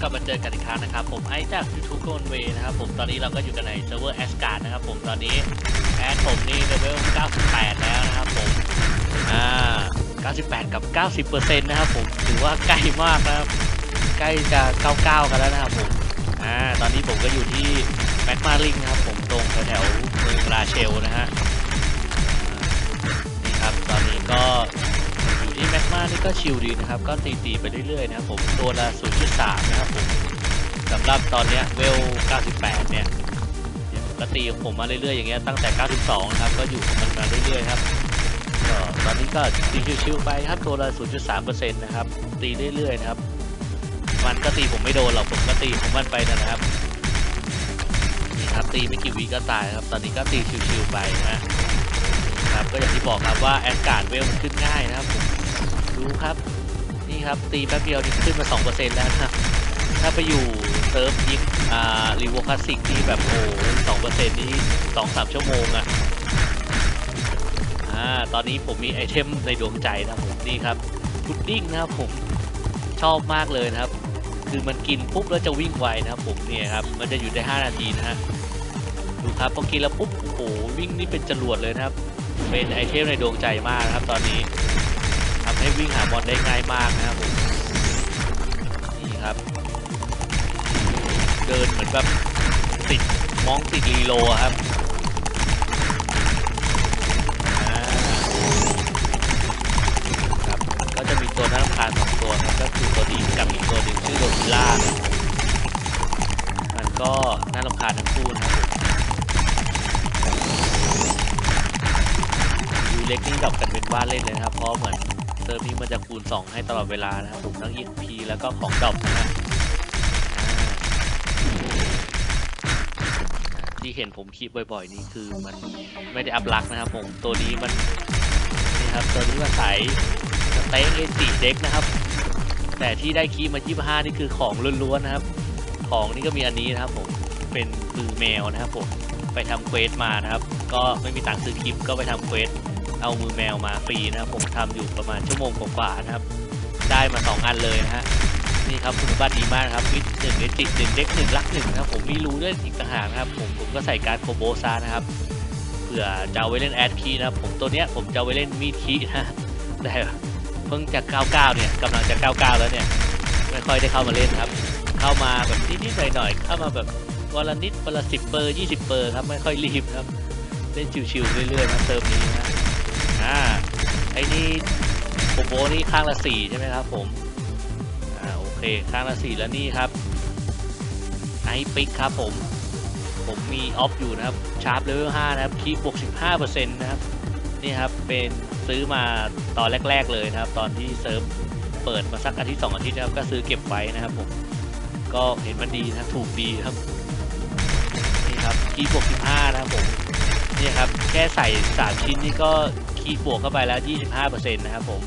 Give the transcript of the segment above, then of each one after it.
กลับมาเจอกันอีกครั้งนะครับ ผมไอจาก YouTube โกนเวนะครับผมตอนนี้เราก็อยู่กันในเซิร์ฟเวอร์แอสการ์ดนะครับผมตอนนี้แอดผมนี่เลเวล 98 แล้วนะครับผมอ่า 98 กับ 90%นะครับผมถือว่าใกล้มากนะครับใกล้จะ 99 กันแล้วนะครับผมอ่าตอนนี้ผมก็อยู่ที่แมกมาลิงนะครับผมตรงแถวเมืองราเชลนะฮะนี่ครับตอนนี้ก็านี่ก็ชิลดีนะครับ ก็ตีตีๆไปเรื่อยๆนะครับผมตัวละ 0.3 นะครับผมสำหรับตอนนี้เวล 98เนี่ยเนี่ยก็ตีผมมาเรื่อยๆอย่างเงี้ยตั้งแต่ 92 นะครับ ก็อยู่มันมาเรื่อยๆครับก็ตอนนี้ก็ตีชิวๆไปครับตัวละ 0.3%นะครับ ตีเรื่อยๆนะครับ มันก็ตีผมไม่โดนหรอกผมก็ตีของมันไปนะครับนี่ครับตีไม่กี่วิก็ตายครับ ตอนนี้ก็ตีชิวๆไปนะครับก็อย่างที่บอกครับว่าแอดการ์ดเวลมันขึ้นง่ายนะครับผม ดูครับ นี่ครับ ตีแป๊บเดียวนี่ขึ้นมา 2%แล้วนะครับ ถ้าไปอยู่เซิร์ฟยิปอ่ารีวอคลาสสิกนี่แบบโอ้สองเปอร์เซ็นต์นี่สองสามชั่วโมงอะอ่าตอนนี้ผมมีไอเทมในดวงใจนะผมนี่ครับพุดดิ้งนะครับผมชอบมากเลยนะครับ คือมันกินปุ๊บแล้วจะวิ่งไวนะครับผมเนี่ยครับมันจะอยู่ได้ 5 นาทีนะฮะดูครับพอกินแล้วปุ๊บโอ้โหวิ่งนี่เป็นจรวดเลยนะครับ เป็นไอเทมในดวงใจมากนะครับ ตอนนี้ ให้วิ่งหาบอลได้ง่ายมากนะครับผมนี่ครับ เดินเหมือนแบบติดมองติดรีโลครับอ่าครับก็จะมีตัวน่ารำคาญสองตัวครับก็คือตัวนี้กับอีกตัวหนึ่งชื่อโดมิล่ามันก็น่ารำคาญทั้งคู่นะครับดูเล็กนี่ดรอปกันเป็นว่าเล่นเลยนะครับ เพราะเหมือน ซิร์ฟนี้มันจะคูณ 2 ให้ตลอดเวลานะครับผมทั้ง EXP แล้วก็ของดรอปนะฮะที่เห็นผมคลิปบ่อยๆ นี่คือมันไม่ได้อัพลักนะครับผมตัวนี้มันนี่ครับตัวนี้มันใสสเต็กเอจิเด็กนะครับ แต่ที่ได้คีมา25นี่คือของล้วนๆนะครับ ของนี่ก็มีอันนี้นะครับผมเป็นปือแมวนะครับผมไปทำเควสมานะครับ ก็ไม่มีตังค์ซื้อคลิปก็ไปทำเควส เอามือแมวมาฟรีนะครับผมทำอยู่ประมาณชั่วโมงกว่าๆนะครับ ได้มาสองอันเลยนะฮะนี่ครับคุณบัตรดีมากครับวิทหนึ่งเอจิหนึ่งเด็กหนึ่งลักหนึ่งนะครับผมมีรู้ด้วยอีกต่างหากนะครับผมผมก็ใส่การโคโบซานะครับเผื่อจะเอาไว้เล่นแอดคีย์นะครับผมตัวเนี้ยผมจะเอาไว้เล่นมีดคีนะแต่เพิ่งจะ99เนี่ยกำลังจะ99แล้วเนี่ยไม่ค่อยได้เข้ามาเล่นครับ เข้ามาแบบนิดๆหน่อยๆเข้ามาแบบวันละนิดวันละสิบเปอร์ยี่สิบเปอร์ครับไม่ค่อยรีบครับเล่นชิวๆเรื่อยๆนะเติมนี้นะ อ่าไอ้นี่โคโบนี่ข้างละสี่ใช่ไหมครับผมอ่าโอเคข้างละสี่แล้วนี่ครับไอปิกครับผมผมมีออฟอยู่นะครับชาร์ปเลเวลห้านะครับคีบวกสิบห้าเปอร์เซ็นต์นะครับนี่ครับเป็นซื้อมาตอนแรก ๆเลยนะครับ ตอนที่เซิร์ฟเปิดมาสักอาทิตย์สองอาทิตย์นะครับก็ซื้อเก็บไว้นะครับผมก็เห็นมันดีนะถูกดีครับนี่ครับคีบวกสิบห้านะครับผมนี่ครับแค่ใส่ 3 ชิ้นนี่ก็ คีบวกเข้าไปแล้ว 25%นะครับผม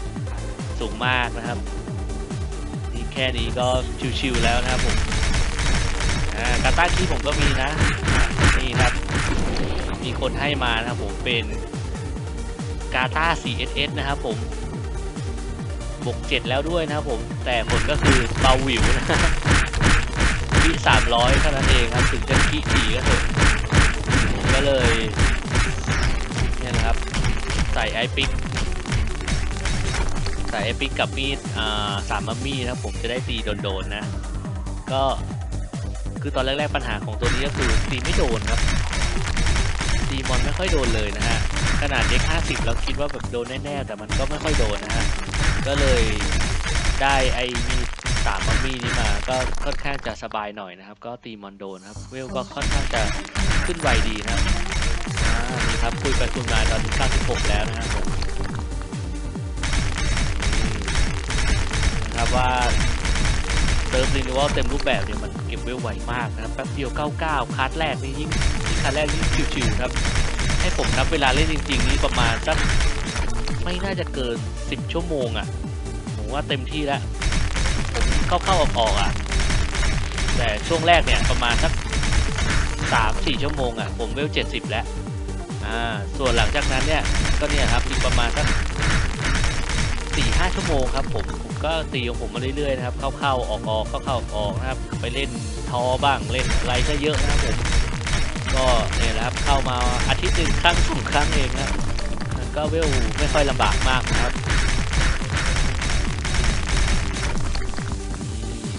สูงมากนะครับ นี่แค่นี้ก็ชิวๆแล้วนะครับผมกาต้าคีย์ผมก็มีนะ นี่ครับ มีคนให้มานะครับผมเป็นกาตา 4SS นะครับผมบวก7แล้วด้วยนะครับผม แต่ผลก็คือเบาหวิวนะที่300เท่านั้นเองครับ ถึงจะขี้ดีก็เถอะก็เลยเนี่ย ใส่ไอปิกใส่ไอปิกกับมีดอ่าสามมัมมี่นะผมจะได้ตีโดนๆนะ ก็คือตอนแรกๆปัญหาของตัวนี้ก็คือตีไม่โดนครับตีมอนไม่ค่อยโดนเลยนะฮะขนาดเด็ก50เราคิดว่าแบบโดนแน่ๆแต่มันก็ไม่ค่อยโดนนะฮะก็เลยได้ไอ้มีดสามมัมมี่นี้มาก็ค่อนข้างจะสบายหน่อยนะครับ ก็ตีมอนโดนครับเวลก็ค่อนข้างจะขึ้นไวดีนะครับ ครับคุยไปคุยมาตอนนี้96แล้วนะครับผมนะครับว่าเติมรีนิวอลเต็มรูปแบบเนี่ยมันเก็บไว้ไวมากนะครับแป๊บเดียว 99 คัสแรกนี่ยิ่งคัสแรกยิ่งชิวๆครับ ให้ผมนับเวลาเล่นจริง ๆ นี่ประมาณสักไม่น่าจะเกิน 10 ชั่วโมงอะ่ะผมว่าเต็มที่แล้วผมเข้าเข้าออกออกๆอะแต่ช่วงแรกเนี่ยประมาณสัก สามสี่ชั่วโมงอะผมเวลเจ็ดสิบแล้วอ่าส่วนหลังจากนั้นเนี่ยก็เนี่ยครับอีกประมาณสักสี่ห้าชั่วโมงครับผมผมก็ตีของผมมาเรื่อยๆนะครับเข้าๆออกๆเข้าๆออกนะครับไปเล่นทอบ้างเล่นอะไรก็เยอะนะครับผมก็เนี่ยนะครับเข้ามาอาทิตย์หนึ่งครั้งสองครั้งเองนะมันก็เวลไม่ค่อยลำบากมากนะครับ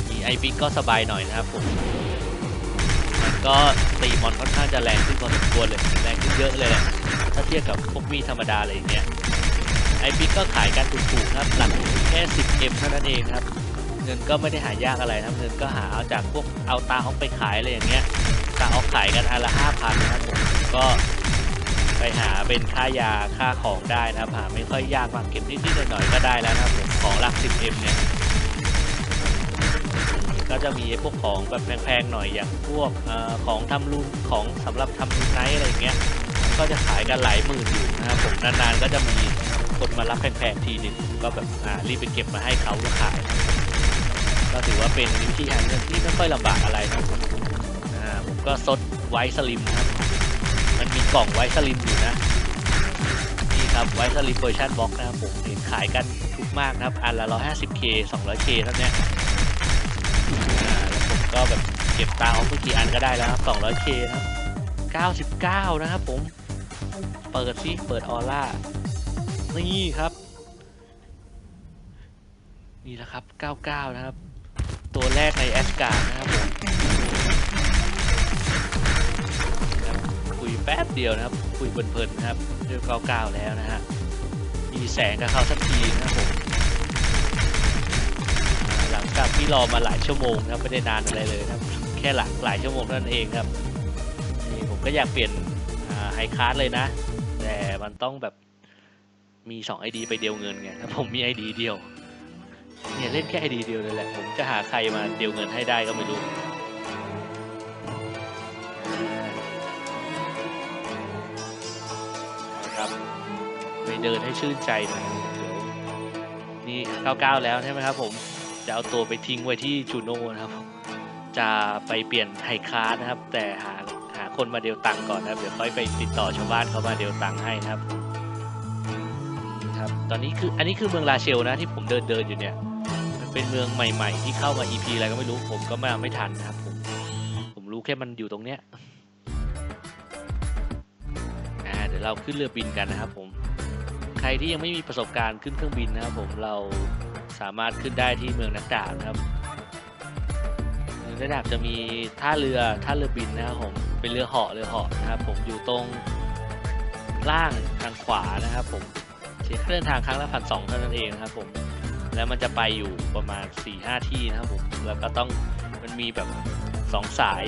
มีไอพิกก็สบายหน่อยนะครับผมมันก็ ตีมอนค่อนข้างจะแรงขึ้นพอสมควรเลยแรงขึ้นเยอะเลยแหละถ้าเทียบกับพวกมีธรรมดาอะไรอย่างเงี้ยไอพิกก็ขายกันถูกๆครับหลักแค่ 10M เท่านั้นเองครับ เงินก็ไม่ได้หายากอะไรนะครับเงินก็หาเอาจากพวกเอาตาออกไปขายอะไรอย่างเงี้ยตาออกขายกันอันละห้าพันนะครับผมก็ไปหาเป็นค่ายาค่าของได้นะครับหาไม่ค่อยยากมากเก็บนิดๆหน่อยๆก็ได้แล้วนะครับผมของหลัก 10M เนี่ย ก็จะมีพวกของแบบแพงๆหน่อยอย่างพวกอของทำรูนของสำหรับทำรูนไนท์อะไรอย่างเงี้ยก็จะขายกันหลายหมื่นอยู่นะครับผมนานๆก็จะมีคนมารับแพงๆทีหนึ่งก็แบบอ่ารีบไปเก็บมาให้เขาแล้วขายก็ถือว่าเป็นวิธีหาเงินที่ไม่ค่อยลำบากอะไรนะผมอ่าผมก็ซดไวท์สลิมครับมันมีกล่องไวท์สลิมอยู่นะนี่ครับไวท์สลิมเวอร์ชันบล็อกนะครับผมเห็นขายกันถูกมากนะครับอันละ 150k 200k เท่านี้ ก็แบบเก็บตาออกเมื่อกี่อันก็ได้แล้วครับ 200k นะครับ99 นะครับผม เปิดซิเปิดออร่า นี่ครับ นี่แหละครับ 99 นะครับ ตัวแรกในแอสการ์ดนะครับผมคุยแป๊บเดียวนะครับ คุยเพลินๆนะครับเรื่องเก้าๆแล้วนะฮะ มีแสงกับเขาสักทีนะครับผม จากที่รอมาหลายชั่วโมงนะครับไม่ได้นานอะไรเลยครับ แค่หลักหลายชั่วโมงนั้นเองครับนี่ผมก็อยากเปลี่ยนไฮคาร์ดเลยนะ แต่มันต้องแบบมี 2 ID ไปเดียวเงินไงถ้าผมมี ID เดียวเนี่ยเล่นแค่ ID เดียวเลยแหละ ผมจะหาใครมาเดียวเงินให้ได้ก็ไม่รู้นะครับไปเดินให้ชื่นใจหน่อยเดี๋ยวนี่ 99 แล้วใช่ไหมครับผม จะเอาตัวไปทิ้งไว้ที่จูโน่นะครับ จะไปเปลี่ยนไฮคาร์นะครับ แต่หาหาคนมาเดียวตังก่อนนะครับ เดี๋ยวค่อยไปติดต่อชาวบ้านเขามาเดียวตังให้นะครับครับตอนนี้คืออันนี้คือเมืองลาเชลนะที่ผมเดินเดินอยู่เนี่ยมันเป็นเมืองใหม่ ๆ ที่เข้ามา EP อะไรก็ไม่รู้ผมก็มาไม่ทันนะครับผมผมรู้แค่มันอยู่ตรงเนี้ยอ่าเดี๋ยวเราขึ้นเรือบินกันนะครับผมใครที่ยังไม่มีประสบการณ์ขึ้นเครื่องบินนะครับผมเรา สามารถขึ้นได้ที่เมืองนักดาบนะครับเมืองนักดาบจะมีท่าเรือท่าเรือบินนะครับผมเป็นเรือเหาะเรือเหาะนะครับ ผมอยู่ตรงล่างทางขวานะครับ ผมเสียค่าเดินทางครั้งละพันสองเท่านั้นเองนะครับผมแล้วมันจะไปอยู่ประมาณ4ี่ห้าที่นะครับผมแล้วก็ต้องมันมีแบบสองสาย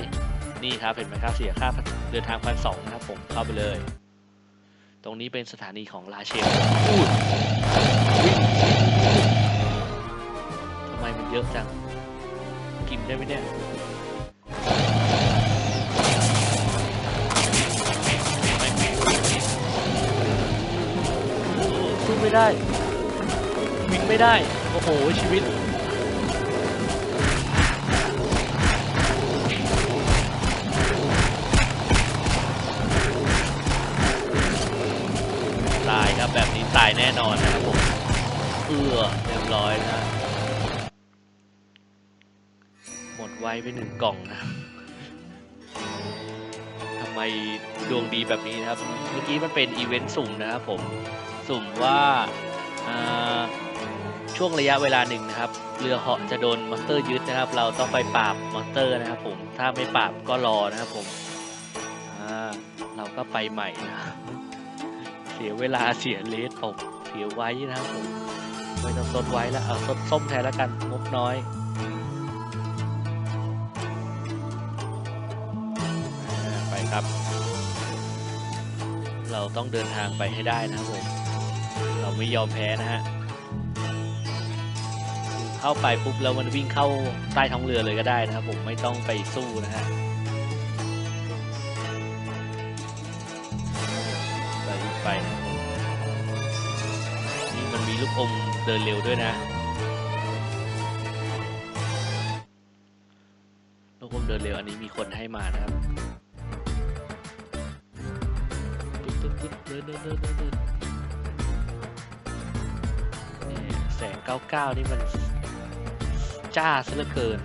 นี่ครับเห็นไหมครับเสียค่าเดินทางพันสองนะครับผมเข้าไปเลย ตรงนี้เป็นสถานีของลาเชลวิ่ง เยอะจัง กินได้ไหมเนี่ยสู้ไม่ได้วิ่งไม่ได้ โอ้โห ชีวิตตายครับแบบนี้ตายแน่นอนนะครับผมเอื้อเรียบร้อยนะ ไปหนึ่งกล่องนะทำไมดวงดีแบบนี้นะครับ เมื่อกี้มันเป็นอีเวนต์สุ่มนะครับผม สุ่มว่าช่วงระยะเวลาหนึ่งนะครับ เรือเหาะจะโดนมอนสเตอร์ยึดนะครับ เราต้องไปปราบมอนสเตอร์นะครับ ผม ถ้าไม่ปราบก็รอนะครับผมเราก็ไปใหม่นะเสียเวลาเสียเลสตกเสียไว้นะครับผมไม่ต้องซดไว้แล้วเอาซดส้มแทนแล้วกันงบน้อย ครับ เราต้องเดินทางไปให้ได้นะครับผม เราไม่ยอมแพ้นะฮะ เข้าไปปุ๊บแล้วมันวิ่งเข้าใต้ท้องเรือเลยก็ได้นะครับผมไม่ต้องไปสู้นะฮะไปวิ่งไปนะผมนี่มันมีลูกอมเดินเร็วด้วยนะลูกอมเดินเร็วอันนี้มีคนให้มานะครับ ดินเดินเดินเดินเดินนี่แสง99นี่มันจ้าซะเหลือเกิน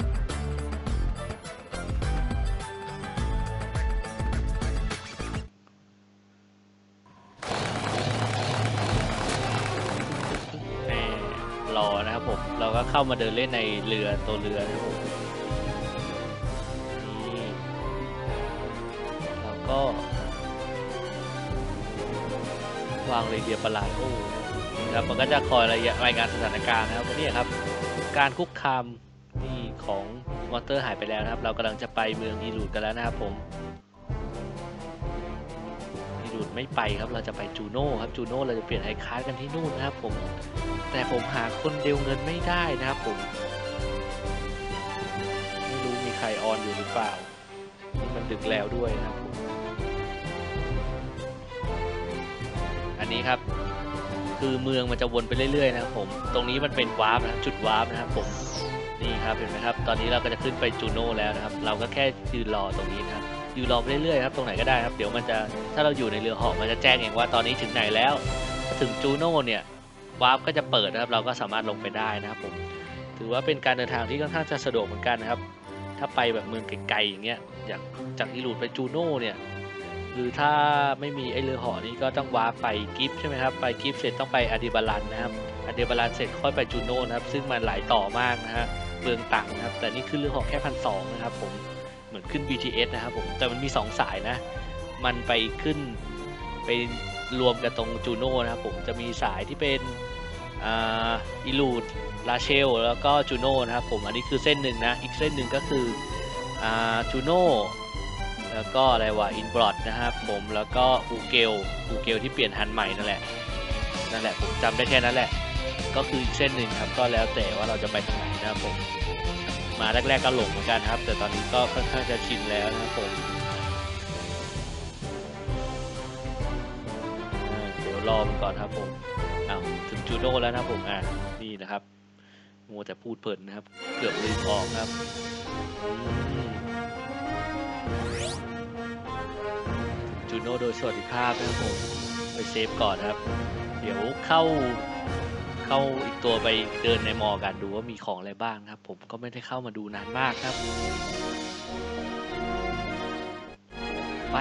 แม่รอนะครับผม เราก็เข้ามาเดินเล่นในเรือตัวเรือนะครับผมนี่เราก็ วางเรเดียประหลาดโอ้นะครับมันก็จะคอยรายรายงานสถานการณ์นะครับวันนี้ครับ การคุกคามนี่ของมอนเตอร์หายไปแล้วนะครับ เรากำลังจะไปเมืองอีลูดกันแล้วนะครับผมอีลูดไม่ไปครับเราจะไปจูโน่ครับจูโน่เราจะเปลี่ยนไอคาร์ดกันที่นู่นนะครับผมแต่ผมหาคนเดียวเงินไม่ได้นะครับผมไม่รู้มีใครออนอยู่หรือเปล่า มันดึกแล้วด้วยนะครับ นี้ครับ คือเมืองมันจะวนไปเรื่อยๆนะครับผม ตรงนี้มันเป็นวาร์ปนะครับจุดวาร์ปนะครับผม นี่ครับเห็นไหมครับ ตอนนี้เราก็จะขึ้นไปจูโน่แล้วนะครับ เราก็แค่ยืนรอตรงนี้นะครับ ยืนรอไปเรื่อยๆครับ ตรงไหนก็ได้ครับ เดี๋ยวมันจะ ถ้าเราอยู่ในเรือเหาะมันจะแจ้งเองว่าตอนนี้ถึงไหนแล้ว ถึงจูโน่เนี่ยวาร์ปก็จะเปิดนะครับ เราก็สามารถลงไปได้นะครับผม ถือว่าเป็นการเดินทางที่ค่อนข้างจะสะดวกเหมือนกันนะครับ ถ้าไปแบบเมืองไกลๆอย่างเงี้ยอยากจากอีลูดไปจูโน่เนี่ย หรือถ้าไม่มีไอเรือเหอนี้ก็ต้องวาร์ปไปกิฟใช่ไหมครับ ไปกิฟเสร็จต้องไปอดิบาลันนะครับอดิบาลันเสร็จค่อยไปจูโน่นะครับ ซึ่งมันหลายต่อมากนะฮะเปลืองตังนะครับ แต่นี่ขึ้นเรือเหอแค่พันสองนะครับผม เหมือนขึ้น BTS นะครับผม แต่มันมี 2 สายนะ มันไปขึ้นไปรวมกันตรงจูโน่นะครับผม จะมีสายที่เป็นอิลูดลาเชล แล้วก็จูโน่นะครับผม อันนี้คือเส้นหนึ่งนะ อีกเส้นหนึ่งก็คือจูโน่ แล้วก็อะไรวะอินบรอดนะครับผมแล้วก็อูเกลอูเกลที่เปลี่ยนฮันใหม่นั่นแหละนั่นแหละผมจำได้แค่นั้นแหละ ก็คืออีกเส้นหนึ่งครับก็แล้วแต่ว่าเราจะไปทางไหนนะครับผมมาแรกๆก็หลงเหมือนกันครับ แต่ตอนนี้ก็ค่อนข้างจะชินแล้วนะครับผมเดี๋ยวรอมันก่อนครับผมอ้าวถึงจูโน่แล้วนะครับผมอ่านี่นะครับมัวแต่พูดเพลินนะครับ เกือบลืมออกครับ จูโน่โดยสวัสดิภาพนะครับผมไปเซฟก่อนครับ เดี๋ยวเข้าเข้าอีกตัวไปเดินในมอกันดูว่ามีของอะไรบ้างครับ ผมก็ไม่ได้เข้ามาดูนานมากครับ ไป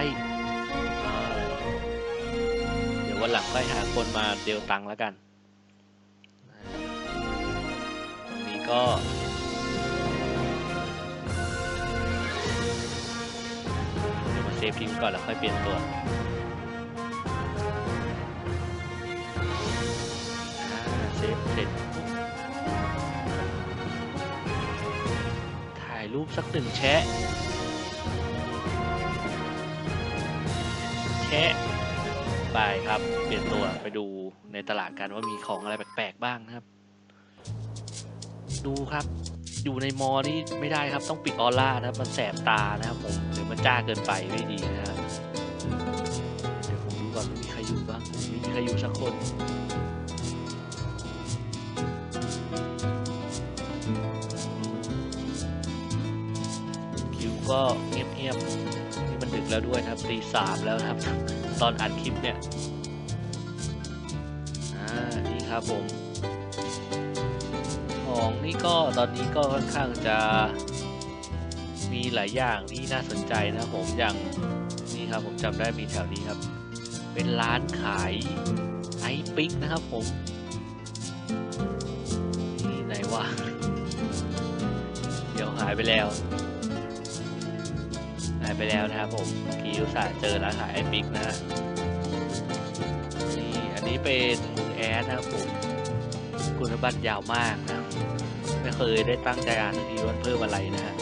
เดี๋ยววันหลังค่อยหาคนมาเดลตังค์แล้วกันตรงนี้ก็ ฟทิ้งก่อนแล้วค่อยเปลี่ยนตัวเซฟเสร็จถ่ายรูปสักหนึ่งแชะ แชะ ไปครับ เปลี่ยนตัวไปดูในตลาดกันว่ามีของอะไรแปลกๆบ้างนะครับ ดูครับ อยู่ในมอนี่ไม่ได้ครับต้องปิดออร่านะครับมันแสบตานะครับผม มันจ้าเกินไปไม่ดีนะครับเดี๋ยวผมดูก่อนมีใครอยู่บ้างม่มีใครอยู่สักคนคิวก็เงียบๆนี่มันดึกแล้วด้วยนะครับตีสามแล้วครับ ตอนอัดคลิปเนี่ยอ่านี่ครับผมของนี่ก็ตอนนี้ก็ค่อนข้างจะ มีหลายอย่างที่น่าสนใจนะครับผมอย่างนี่ครับผมจำได้มีแถวนี้ครับ เป็นร้านขายไอปิกนะครับผมนี่ไหนวะเดี๋ยวหายไปแล้วหายไปแล้วนะครับผมกีอุตส่าห์เจอร้านขายไอปิกนะฮะนี่อันนี้เป็นแอดนะครับผมคุณบัตรยาวมากนะไม่เคยได้ตั้งใจอ่านทันทีว่าเพิ่มอะไรนะฮะ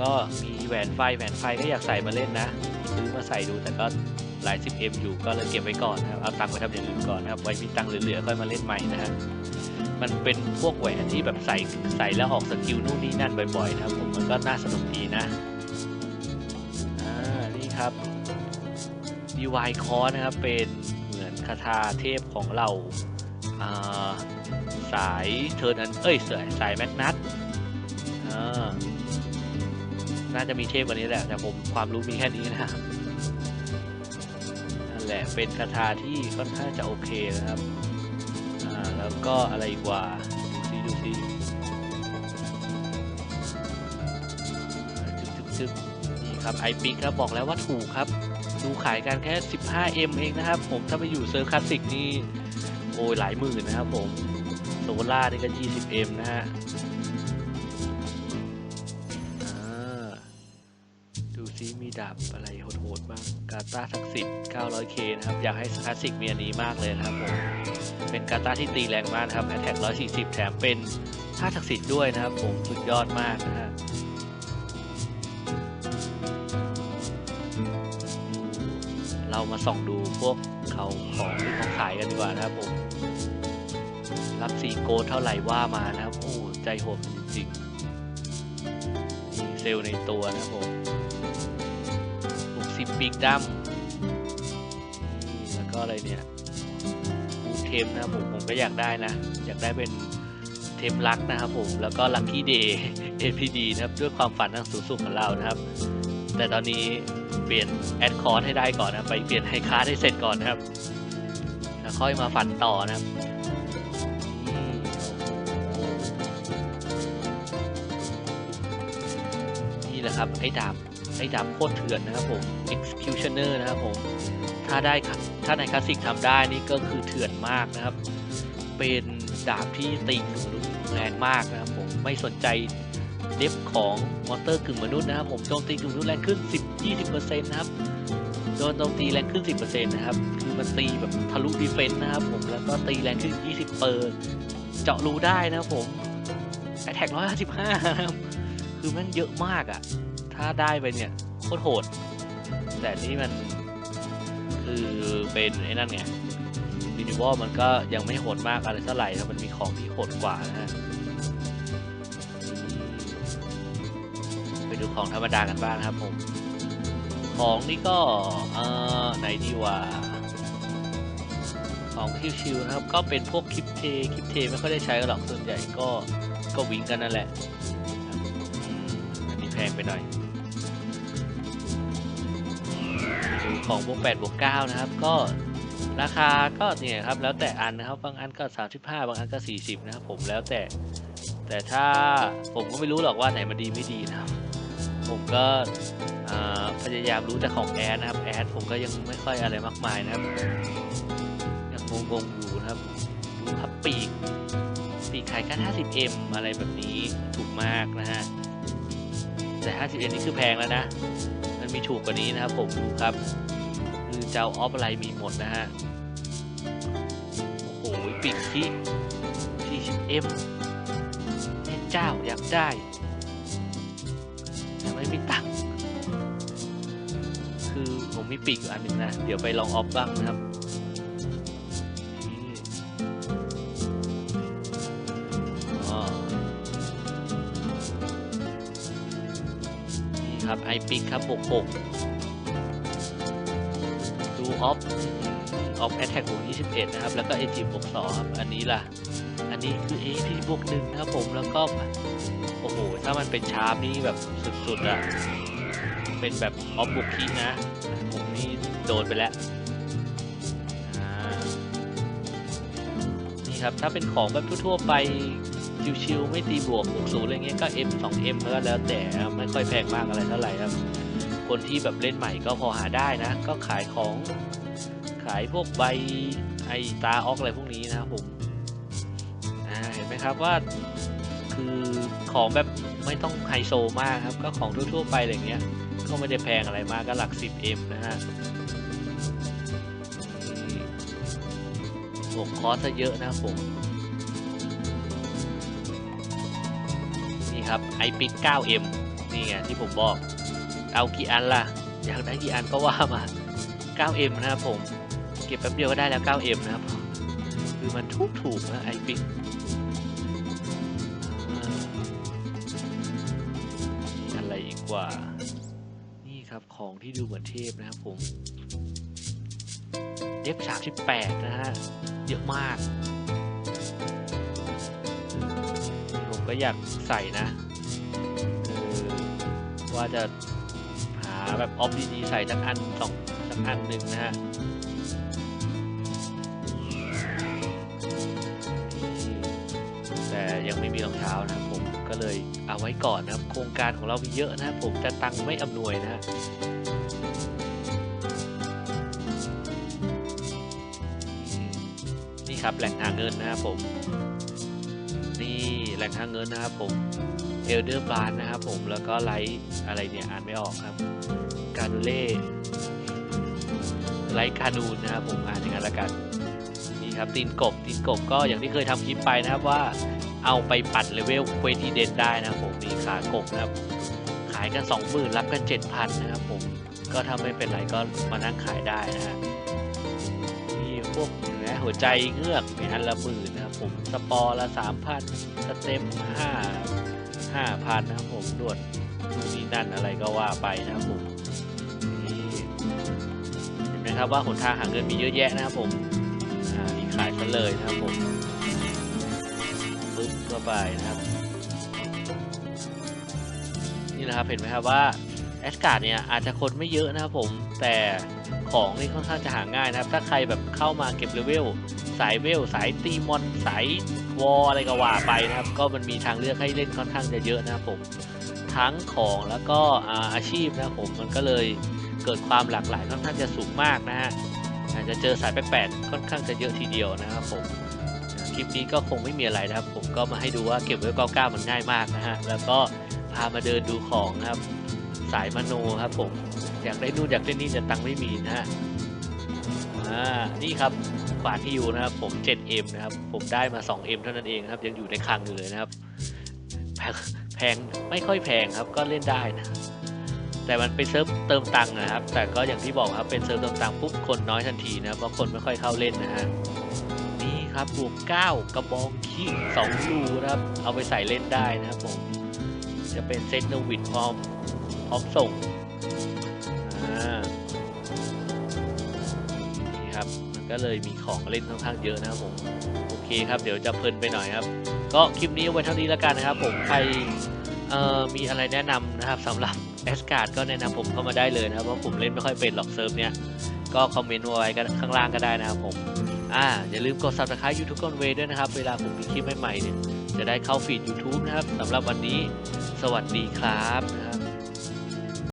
ก็มีแหวนไฟแหวนไฟก็อยากใส่มาเล่นนะซื้อมาใส่ดูแต่ก็หลายสิบเอ็มอยู่ก็เลยเก็บไว้ก่อนนะครับเอาตังค์ไปทำอย่างอื่นก่อนนะครับไว้มีตังค์เหลือๆค่อยมาเล่นใหม่นะฮะมันเป็นพวกแหวนที่แบบใส่ใส่แล้วออกสกิลนู่นนี่นั่นบ่อยๆนะครับผมมันก็น่าสนุกดีนะอ่านี่ครับ DY c o r นะครับเป็นเหมือนคาถาเทพของเราสายเทิร์นอันเอ้ยสายสายแมกนัท น่าจะมีเทพกว่านี้แหละ แต่ผมความรู้มีแค่นี้นะครับนั่นแหละเป็นคาถาที่ค่อนข้างจะโอเคนะครับอ่าแล้วก็อะไรอีกว่าดูซิดูซิจึ๊กจึ๊กจึ๊กนี่ครับไอปิกครับบอกแล้วว่าถูกครับ ดูขายกันแค่ 15M เองนะครับ ผมถ้าไปอยู่เซิร์คลาสสิกนี่โอ้ยหลายหมื่นนะครับผมโซล่านี่ก็ 20M นะฮะ ซิมีดาบอะไรโหดๆบ้างกาตาศักดิ์สิทธิ์ 900K นะครับ อยากให้คลาสสิกมีอันนี้มากเลยนะครับผมเป็นกาตาที่ตีแรงมากครับแอตแทก140 แถมเป็นท่าศักสิทธิ์ด้วยนะครับผมสุดยอดมากนะฮะเรามาส่องดูพวกเขาของที่เขาขายกันดีกว่านะครับผม รับสีโกเท่าไหร่ว่ามานะครับ โอ้ ใจโหดจริงๆมีเซลในตัวนะครับผม 60ปีกดำนี่แล้วก็อะไรเนี่ยบูเทมนะผมผมก็อยากได้นะ อยากได้เป็นเทมลักนะครับผม แล้วก็ลัคกี้เดย์ APD นะครับ ด้วยความฝันอันสูงสุดของเรานะครับ แต่ตอนนี้เปลี่ยนแอดคอร์สให้ได้ก่อนนะ ไปเปลี่ยนไฮคาร์ให้เสร็จก่อนนะครับแล้วค่อยมาฝันต่อนะครับนี่โอ้โหนี่แหละครับ ไอ้ดาบ ไอ้ดาบโคตรเถื่อนนะครับผม executioner นะครับผม ถ้าได้ถ้าในคลาสสิกทำได้นี่ก็คือเถื่อนมากนะครับ เป็นดาบที่ตีกึ่งมนุษย์แรงมากนะครับผม ไม่สนใจเดฟของมอนเตอร์กึ่งมนุษย์นะครับผมโจมตีกึ่งมนุษย์แรงขึ้น 10-20%นะครับโดนโจมตีแรงขึ้น 10%นะครับ คือมันตีแบบทะลุดีเฟนส์นะครับผม แล้วก็ตีแรงขึ้น 20 เปอร์เจาะรูได้นะครับผมแอทแทก155 นะครับ คือมันเยอะมากอะ่ะ ถ้าได้ไปเนี่ยโคตรโหด แต่นี่มันคือเป็นไอ้นั่นไงมินิวอลมันก็ยังไม่โหดมากอะไรเท่าไหร่ครับมันมีของที่โหดกว่านะฮะไปดูของธรรมดากันบ้างครับผม ของนี่ก็เอ่อไหนดีว่าของชิวๆนะครับ ก็เป็นพวกคลิปเทคลิปเทไม่ค่อยได้ใช้กันหรอกส่วนใหญ่ก็ก็วิ่งกันนั่นแหละอืมอันนี้แพงไปหน่อย ของพวก8บวก9นะครับ ก็ราคาก็เนี่ยครับแล้วแต่อันนะครับ บางอันก็ 35 บางอันก็ 40 นะครับผมแล้วแต่ แต่ถ้าผมก็ไม่รู้หรอกว่าไหนมันดีไม่ดีนะครับ ผมก็พยายามรู้แต่ของแอดนะครับแอดผมก็ยังไม่ค่อยอะไรมากมายนะครับยังงงๆอยู่นะครับดูครับปีกปีกขายแค่ 50M อะไรแบบนี้ถูกมากนะฮะแต่ 50M นี่คือแพงแล้วนะ มันมีถูกกว่านี้นะครับผมดูครับ เจ้าออฟอะไรมีหมดนะฮะ โอ้โหปีกที่ 40M เทพเจ้าอยากได้แต่ไม่มีตังค์คือผมมีปีกอยู่อันหนึ่งนะ เดี๋ยวไปลองออฟบ้างนะครับนี่ครับไอปิกครับบวกหก ออฟออฟแอตแทกบวก21 นะครับ แล้วก็เอจีบวก2ครับ อันนี้ล่ะ อันนี้คือ AP บวกหนึ่งนะครับผม แล้วก็ โอ้โห ถ้ามันเป็นชาร์ปนี่แบบสุดๆอะเป็นแบบออฟบุกคีนะ ผมนี่โดนไปแล้วนี่ครับ ถ้าเป็นของแบบทั่วๆไปชิวๆไม่ตีบวกบวกศูนย์อะไรเงี้ยก็ M 2 M ก็แล้วแต่ครับไม่ค่อยแพงมากอะไรเท่าไหร่ครับ คนที่แบบเล่นใหม่ก็พอหาได้นะ ก็ขายของขายพวกใบไอตาออกอะไรพวกนี้นะครับผมเห็นไหมครับว่าคือของแบบไม่ต้องไฮโซมากครับ ก็ของทั่วๆไปอะไรเงี้ย ก็ไม่ได้แพงอะไรมากก็หลัก 10M นะฮะนี่บวกคอสเยอะนะผมนี่ครับ iPic 9M นี่ไงที่ผมบอก เอากี่อันล่ะ อยากได้กี่อันก็ว่ามา 9M นะครับผม เก็บแป๊บเดียวก็ได้แล้ว 9M นะครับ คือมันถูกถูกนะไอปิกอะไรอีกกว่า นี่ครับของที่ดูเหมือนเทพนะครับผมเดฟ38นะฮะ เยอะมาก ผมก็อยากใส่นะคือว่าจะ แบบออฟดีๆใส่สักอันสองสักอันหนึ่งนะฮะนยังไม่มีรองเท้านะครับผมก็เลยเอาไว้ก่อนนะครับ โครงการของเรามีเยอะนะครับผมแต่ตังค์ไม่อำนวยนะฮะนี่ครับแหล่งหาเงินนะครับผม นี่แหล่งหาเงินนะครับผมเอลเดอร์บานนะครับผมแล้วก็ไลท์อะไรเนี่ยอ่านไม่ออกครับ กานูเล่ไลท์คานูนนะครับผมอ่านอย่างนั้นละกันนี่ครับตีนกบตีนกบก็อย่างที่เคยทำคลิปไปนะครับว่าเอาไปปัดเลเวลเควทีเดนได้นะครับผมนี่ขากบนะครับ ขายกัน 20,000 รับกัน 7,000 นะครับผมก็ถ้าไม่เป็นไรก็มานั่งขายได้นะฮะนี่พวกเนื้อหัวใจเงือกเนี่ยอันละหมื่นนะครับผมสปอร์ละ 3,000 สเต็ม 5 5,000 นะครับผมดวนนู่นนี่นั่นอะไรก็ว่าไปนะครับผม นไหมครับว่าหนทางหาเงินมีเยอะแยะนะครับผมอ่านี่ขายซะเลยนะครับผมปึ๊บเข้าไปนะครับนี่นะครับเห็นไหมครับว่าแอสการ์ดเนี่ยอาจจะคนไม่เยอะนะครับผมแต่ของนี่ค่อนข้างจะหาง่ายนะครับ ถ้าใครแบบเข้ามาเก็บเลเวลสายเวลสายตีมอนสายวอลอะไรก็ว่าไปนะครับ ก็มันมีทางเลือกให้เล่นค่อนข้างจะเยอะนะครับผมทั้งของแล้วก็อาชีพนะครับผมมันก็เลย เกิดความหลากหลายค่อนข้างจะสูงมากนะฮะอาจจะเจอสายแปลกๆค่อนข้างจะเยอะทีเดียวนะครับผมคลิปนี้ก็คงไม่มีอะไรนะครับ ผมก็มาให้ดูว่าเก็บไว้ก้าเก้ามันง่ายมากนะฮะแล้วก็พามาเดินดูของครับสายมโนครับผมอยากได้นู่นอยากได้นี่แต่ตังค์ไม่มีนะฮะอ่านี่ครับขวานที่อยู่นะครับผม 7M นะครับผมได้มา 2M เท่านั้นเองครับยังอยู่ในคลังอยู่เลยนะครับแพงไม่ค่อยแพงครับก็เล่นได้นะ แต่มันเป็นเซิร์ฟเติมตังค์นะครับ แต่ก็อย่างที่บอกครับเป็นเซิร์ฟเติมตังค์ปุ๊บคนน้อยทันทีนะเพราะคนไม่ค่อยเข้าเล่นนะฮะนี่ครับบวก9กระบองขีด2รูนะครับ เอาไปใส่เล่นได้นะครับผมจะเป็นเซตนวิดพร้อมพร้อมส่งนี่ครับมันก็เลยมีของเล่นค่อนข้างเยอะนะครับผมโอเคครับเดี๋ยวจะเพลินไปหน่อยครับ ก็คลิปนี้เอาไว้เท่านี้แล้วกันนะครับ ผมใครเอ่อมีอะไรแนะนำนะครับสำหรับ แอสการ์ดก็แนะนำผมเข้ามาได้เลยนะครับเพราะผมเล่นไม่ค่อยเป็นหรอกเซิร์ฟเนี้ยก็คอมเมนต์ไว้กันข้างล่างก็ได้นะครับผมอ่าอย่าลืมกด subscribe YouTube กอนเวด้วยนะครับ เวลาผมมีคลิปใหม่ๆเนี่ยจะได้เข้าฟีด YouTube นะครับสำหรับวันนี้ สวัสดีครับนะครับ